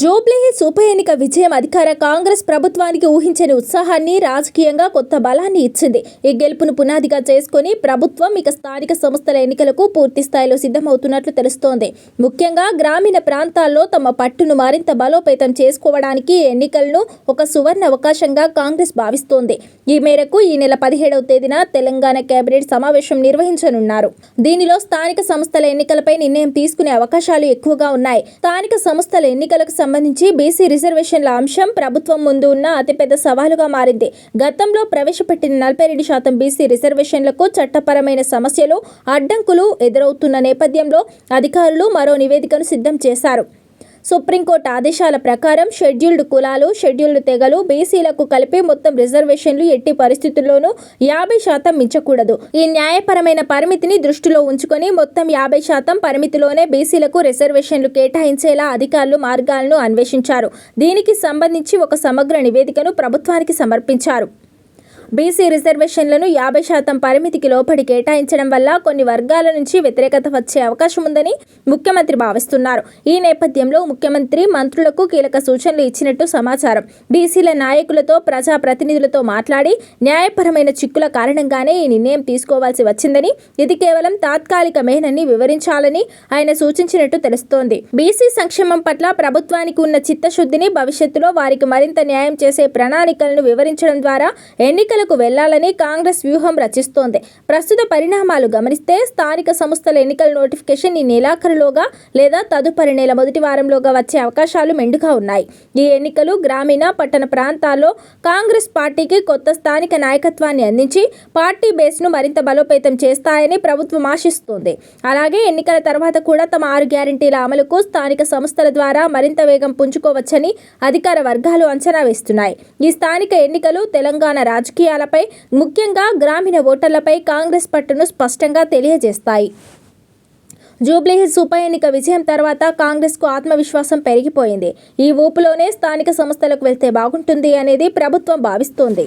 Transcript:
జూబ్లీహిల్స్ ఉప ఎన్నిక విజయం అధికార కాంగ్రెస్ ప్రభుత్వానికి ఊహించని ఉత్సాహాన్ని రాజకీయంగా కొత్త బలాన్ని ఇచ్చింది. ఈ గెలుపును పునాదిగా చేసుకుని ప్రభుత్వం ఇక స్థానిక సంస్థల ఎన్నికలకు పూర్తి స్థాయిలో సిద్ధమవుతున్నట్లు తెలుస్తోంది. ముఖ్యంగా గ్రామీణ ప్రాంతాల్లో తమ పట్టును మరింత బలోపేతం చేసుకోవడానికి ఈ ఎన్నికలను ఒక సువర్ణ అవకాశంగా కాంగ్రెస్ భావిస్తోంది. ఈ మేరకు ఈ నెల పదిహేడవ తేదీన తెలంగాణ కేబినెట్ సమావేశం నిర్వహించనున్నారు. దీనిలో స్థానిక సంస్థల ఎన్నికలపై నిర్ణయం తీసుకునే అవకాశాలు ఎక్కువగా ఉన్నాయి. స్థానిక సంస్థల ఎన్నికలకు సంబంధించి బీసీ రిజర్వేషన్ల అంశం ప్రభుత్వం ముందు ఉన్న అతిపెద్ద సవాలుగా మారింది. గతంలో ప్రవేశపెట్టిన నలభై రెండు శాతం బీసీ రిజర్వేషన్లకు చట్టపరమైన సమస్యలు అడ్డంకులు ఎదురవుతున్న నేపథ్యంలో అధికారులు మరో నివేదికను సిద్ధం చేశారు. సుప్రీంకోర్టు ఆదేశాల ప్రకారం షెడ్యూల్డ్ కులాలు షెడ్యూల్డ్ తెగలు బీసీలకు కలిపి మొత్తం రిజర్వేషన్లు ఎట్టి పరిస్థితుల్లోనూ యాభై శాతం మించకూడదు. ఈ న్యాయపరమైన పరిమితిని దృష్టిలో ఉంచుకొని మొత్తం యాభై శాతం పరిమితిలోనే బీసీలకు రిజర్వేషన్లు కేటాయించేలా అధికారులు మార్గాలను అన్వేషించారు. దీనికి సంబంధించి ఒక సమగ్ర నివేదికను ప్రభుత్వానికి సమర్పించారు. బీసీ రిజర్వేషన్లను యాభై శాతం పరిమితికి లోపడి కేటాయించడం వల్ల కొన్ని వర్గాల నుంచి వ్యతిరేకత వచ్చే అవకాశం ఉందని ముఖ్యమంత్రి భావిస్తున్నారు. ఈ నేపథ్యంలో ముఖ్యమంత్రి మంత్రులకు కీలక సూచనలు ఇచ్చినట్టు సమాచారం. బీసీల నాయకులతో ప్రజా ప్రతినిధులతో మాట్లాడి న్యాయపరమైన చిక్కుల కారణంగానే ఈ నిర్ణయం తీసుకోవాల్సి వచ్చిందని ఇది కేవలం తాత్కాలికమేనని వివరించాలని ఆయన సూచించినట్టు తెలుస్తోంది. బీసీ సంక్షేమం పట్ల ప్రభుత్వానికి ఉన్న చిత్తశుద్ధిని భవిష్యత్తులో వారికి మరింత న్యాయం చేసే ప్రణాళికలను వివరించడం ద్వారా ఎన్నికల ఎన్నికలకు వెళ్ళాలని కాంగ్రెస్ వ్యూహం రచిస్తోంది. ప్రస్తుత పరిణామాలు గమనిస్తే స్థానిక సంస్థల ఎన్నికల నోటిఫికేషన్ ఈ నెలాఖరులోగా లేదా తదుపరి నెల మొదటి వారంలోగా వచ్చే అవకాశాలు మెండుగా ఉన్నాయి. ఈ ఎన్నికలు గ్రామీణ పట్టణ ప్రాంతాల్లో కాంగ్రెస్ పార్టీకి కొత్త స్థానిక నాయకత్వాన్ని అందించి పార్టీ బేస్ను మరింత బలోపేతం చేస్తాయని ప్రభుత్వం ఆశిస్తోంది. అలాగే ఎన్నికల తర్వాత కూడా తమ ఆరు గ్యారంటీల అమలుకు స్థానిక సంస్థల ద్వారా మరింత వేగం పుంజుకోవచ్చని అధికార వర్గాలు అంచనా వేస్తున్నాయి. ఈ స్థానిక ఎన్నికలు తెలంగాణ రాజకీయ రాజకీయాలపై ముఖ్యంగా గ్రామీణ ఓటర్లపై కాంగ్రెస్ పట్టును స్పష్టంగా తెలియజేస్తాయి. జూబ్లీహిల్స్ ఉప ఎన్నిక విజయం తర్వాత కాంగ్రెస్కు ఆత్మవిశ్వాసం పెరిగిపోయింది. ఈ ఊపులోనే స్థానిక సంస్థలకు వెళ్తే బాగుంటుంది అనేది ప్రభుత్వం భావిస్తోంది.